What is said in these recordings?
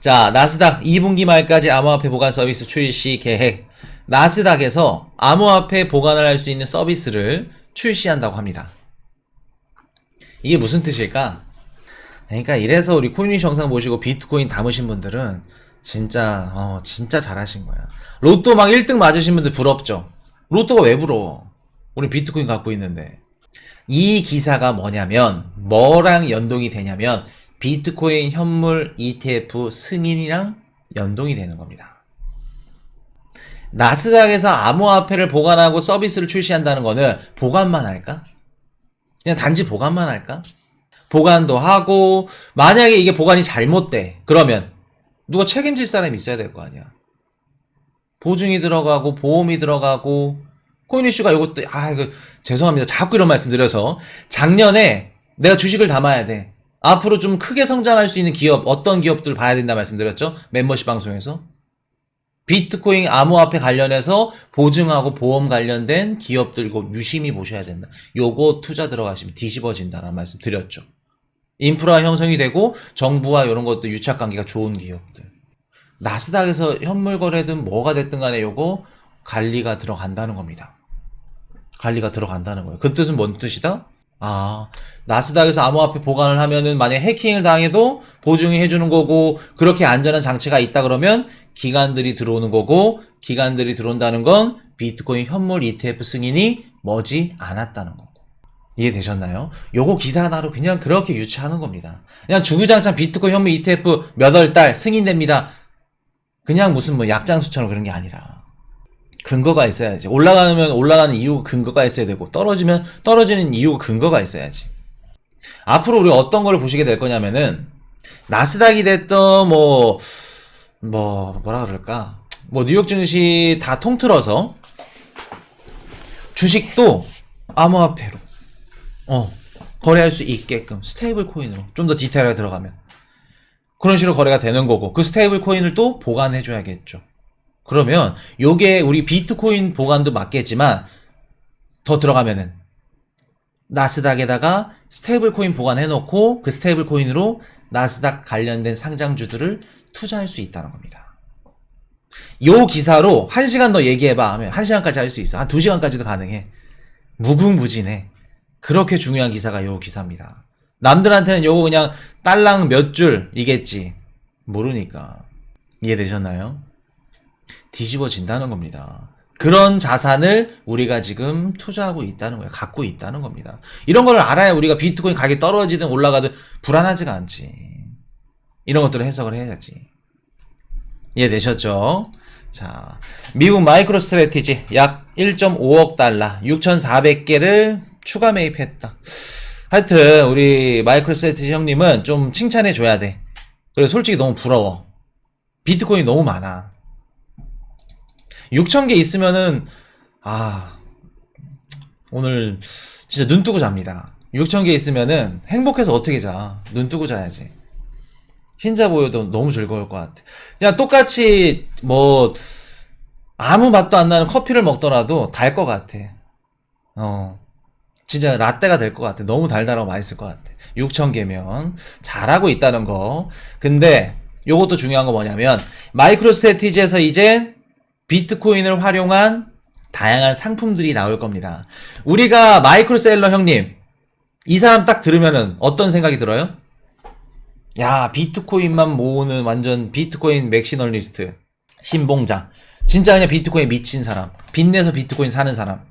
자, 나스닥 2분기 말까지 암호화폐 보관 서비스 출시 계획. 나스닥에서 암호화폐 보관을 할 수 있는 서비스를 출시한다고 합니다. 이게 무슨 뜻일까? 그러니까 이래서 우리 코인위시 영상 보시고 비트코인 담으신 분들은 진짜 어 진짜 잘하신 거야. 로또 막 1등 맞으신 분들 부럽죠. 로또가 왜 부러워? 우리 비트코인 갖고 있는데. 이 기사가 뭐냐면 뭐랑 연동이 되냐면 비트코인 현물 ETF 승인이랑 연동이 되는 겁니다. 나스닥에서 암호화폐를 보관하고 서비스를 출시한다는 거는 보관만 할까? 그냥 단지 보관만 할까? 보관도 하고 만약에 이게 보관이 잘못돼 그러면 누가 책임질 사람이 있어야 될 거 아니야. 보증이 들어가고 보험이 들어가고 코인 이슈가 이것도 아 이거 죄송합니다. 자꾸 이런 말씀 드려서 작년에 내가 주식을 담아야 돼. 앞으로 좀 크게 성장할 수 있는 기업 어떤 기업들 봐야 된다 말씀드렸죠? 멤버십 방송에서 비트코인 암호화폐 관련해서 보증하고 보험 관련된 기업들 이거 유심히 보셔야 된다. 요거 투자 들어가시면 뒤집어진다는 말씀 드렸죠. 인프라 형성이 되고 정부와 이런 것도 유착 관계가 좋은 기업들. 나스닥에서 현물 거래든 뭐가 됐든 간에 요거 관리가 들어간다는 겁니다. 관리가 들어간다는 거예요. 그 뜻은 뭔 뜻이다? 아, 나스닥에서 암호화폐 보관을 하면은 만약 해킹을 당해도 보증이 해주는 거고 그렇게 안전한 장치가 있다 그러면 기관들이 들어오는 거고 기관들이 들어온다는 건 비트코인 현물 ETF 승인이 머지 않았다는 거고 이해되셨나요? 요거 기사 하나로 그냥 그렇게 유치하는 겁니다. 그냥 주구장창 비트코인 현물 ETF 몇 월 달 승인됩니다. 그냥 무슨 뭐 약장수처럼 그런 게 아니라 근거가 있어야지. 올라가면 올라가는 이유 근거가 있어야 되고 떨어지면 떨어지는 이유 근거가 있어야지. 앞으로 우리가 어떤 거를 보시게 될 거냐면은 나스닥이 됐던 뭐뭐 뭐라 그럴까? 뭐 뉴욕 증시 다 통틀어서 주식도 암호화폐로 어 거래할 수 있게끔 스테이블 코인으로 좀 더 디테일하게 들어가면 그런 식으로 거래가 되는 거고 그 스테이블 코인을 또 보관해 줘야겠죠. 그러면 요게 우리 비트코인 보관도 맞겠지만 더 들어가면은 나스닥에다가 스테이블 코인 보관해 놓고 그 스테이블 코인으로 나스닥 관련된 상장주들을 투자할 수 있다는 겁니다. 요 기사로 1시간 더 얘기해봐 하면 1시간까지 할 수 있어. 한 2시간까지도 가능해. 무궁무진해. 그렇게 중요한 기사가 요 기사입니다. 남들한테는 요거 그냥 딸랑 몇 줄이겠지. 모르니까. 이해되셨나요? 뒤집어진다는 겁니다. 그런 자산을 우리가 지금 투자하고 있다는 거예요. 갖고 있다는 겁니다. 이런 걸 알아야 우리가 비트코인 가격이 떨어지든 올라가든 불안하지가 않지. 이런 것들을 해석을 해야지. 이해되셨죠? 자, 미국 마이크로 스트레티지 약 1.5억 달러, 6,400개를 추가 매입했다. 하여튼 우리 마이크로 스트레티지 형님은 좀 칭찬해 줘야 돼. 그래 솔직히 너무 부러워. 비트코인이 너무 많아. 6천 개 있으면은 아 오늘 진짜 눈 뜨고 잡니다. 6천 개 있으면은 행복해서 어떻게 자? 눈 뜨고 자야지. 흰자 보여도 너무 즐거울 것 같아. 그냥 똑같이 뭐 아무 맛도 안 나는 커피를 먹더라도 달 것 같아. 어. 진짜 라떼가 될 것 같아. 너무 달달하고 맛있을 것 같아. 6천 개면 잘하고 있다는 거. 근데 요것도 중요한 거 뭐냐면 마이크로 스트레티지에서 이제 비트코인을 활용한 다양한 상품들이 나올 겁니다. 우리가 마이크로셀러 형님, 이 사람 딱 들으면은 어떤 생각이 들어요? 야, 비트코인만 모으는 완전 비트코인 맥시널리스트, 신봉자. 진짜 그냥 비트코인 미친 사람, 빚내서 비트코인 사는 사람.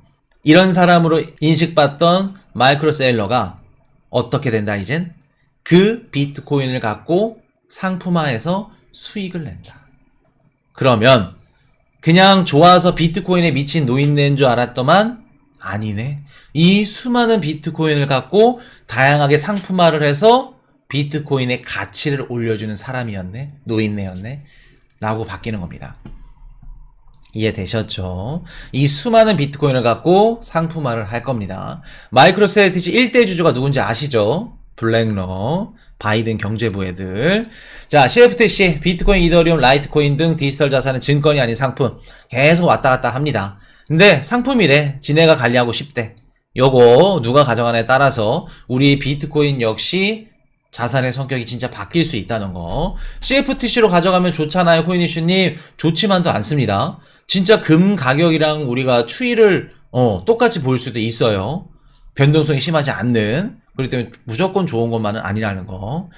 이런 사람으로 인식받던 마이크로셀러가 어떻게 된다, 이젠? 그 비트코인을 갖고 상품화해서 수익을 낸다. 그러면 그냥 좋아서 비트코인에 미친 노인네인 줄 알았더만 아니네. 이 수많은 비트코인을 갖고 다양하게 상품화를 해서 비트코인의 가치를 올려주는 사람이었네. 노인네였네. 라고 바뀌는 겁니다. 이해되셨죠? 이 수많은 비트코인을 갖고 상품화를 할 겁니다. 마이크로스트레티지 1대 주주가 누군지 아시죠? 블랙러, 바이든 경제부 애들. 자, CFTC, 비트코인, 이더리움, 라이트코인 등 디지털 자산은 증권이 아닌 상품. 계속 왔다 갔다 합니다. 근데 상품이래. 지네가 관리하고 싶대. 요거 누가 가져가냐에 따라서 우리 비트코인 역시 자산의 성격이 진짜 바뀔 수 있다는 거. CFTC로 가져가면 좋잖아요, 코인이슈님. 좋지만도 않습니다. 진짜 금 가격이랑 우리가 추이를 어, 똑같이 볼 수도 있어요. 변동성이 심하지 않는. 그렇기 때문에 무조건 좋은 것만은 아니라는 거.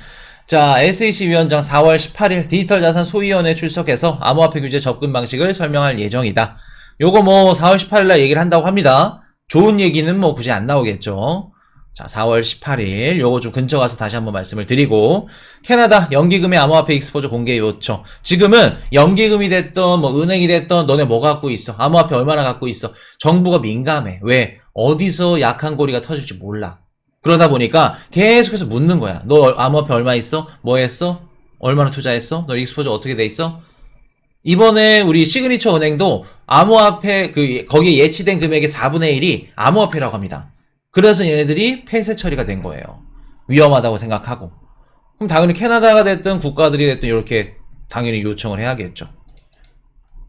자, SEC 위원장 4월 18일 디지털 자산 소위원회 출석해서 암호화폐 규제 접근 방식을 설명할 예정이다. 요거 뭐 4월 18일 날 얘기를 한다고 합니다. 좋은 얘기는 뭐 굳이 안 나오겠죠. 자, 4월 18일 요거 좀 근처 가서 다시 한번 말씀을 드리고 캐나다 연기금의 암호화폐 익스포저 공개 요청. 지금은 연기금이 됐던 뭐 은행이 됐던 너네 뭐 갖고 있어? 암호화폐 얼마나 갖고 있어? 정부가 민감해. 왜? 어디서 약한 고리가 터질지 몰라. 그러다 보니까 계속해서 묻는 거야. 너 암호화폐 얼마 있어? 뭐 했어? 얼마나 투자했어? 너 익스포저 어떻게 돼 있어? 이번에 우리 시그니처 은행도 암호화폐 그 거기에 예치된 금액의 4분의 1이 암호화폐라고 합니다. 그래서 얘네들이 폐쇄 처리가 된 거예요. 위험하다고 생각하고. 그럼 당연히 캐나다가 됐든 국가들이 됐든 이렇게 당연히 요청을 해야겠죠.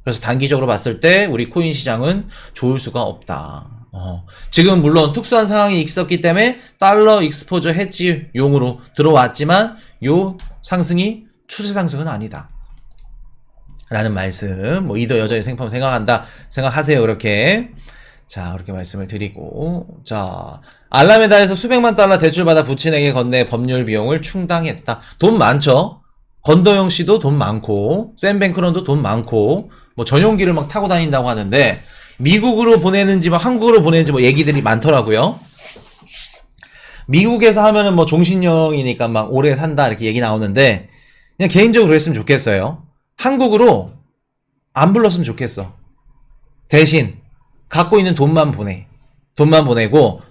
그래서 단기적으로 봤을 때 우리 코인 시장은 좋을 수가 없다. 어, 지금 물론 특수한 상황이 있었기 때문에 달러 익스포저 해지 용으로 들어왔지만 요 상승이 추세 상승은 아니다. 라는 말씀, 뭐, 이도 여전히 생판 생각한다, 생각하세요, 그렇게. 자, 그렇게 말씀을 드리고, 자, 알라메다에서 수백만 달러 대출받아 부친에게 건네 법률 비용을 충당했다. 돈 많죠? 건도영 씨도 돈 많고, 샘 뱅크런도 돈 많고, 뭐, 전용기를 막 타고 다닌다고 하는데, 미국으로 보내는지, 뭐, 한국으로 보내는지, 뭐, 얘기들이 많더라고요. 미국에서 하면은 뭐, 종신형이니까 막, 오래 산다, 이렇게 얘기 나오는데, 그냥 개인적으로 그랬으면 좋겠어요. 한국으로 안 불렀으면 좋겠어. 대신 갖고 있는 돈만 보내. 돈만 보내고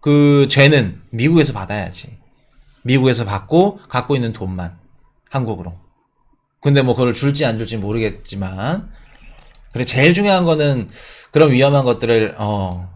그 죄는 미국에서 받아야지. 미국에서 받고 갖고 있는 돈만 한국으로. 근데 뭐 그걸 줄지 안 줄지 모르겠지만 그래 제일 중요한 거는 그런 위험한 것들을 어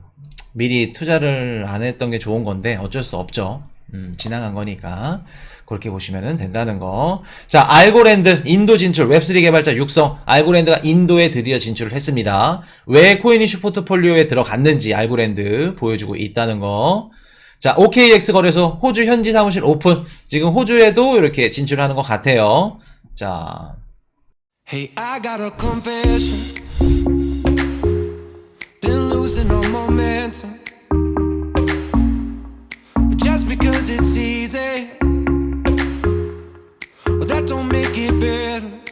미리 투자를 안 했던 게 좋은 건데 어쩔 수 없죠. 음, 지나간 거니까 그렇게 보시면 된다는 거. 자, 알고랜드 인도 진출 웹3 개발자 육성. 알고랜드가 인도에 드디어 진출을 했습니다. 왜 코인이슈 포트폴리오에 들어갔는지 알고랜드 보여주고 있다는 거. 자, OKX 거래소 호주 현지 사무실 오픈. 지금 호주에도 이렇게 진출하는 것 같아요. 자, Hey, losing all momentum. Just because it's easy,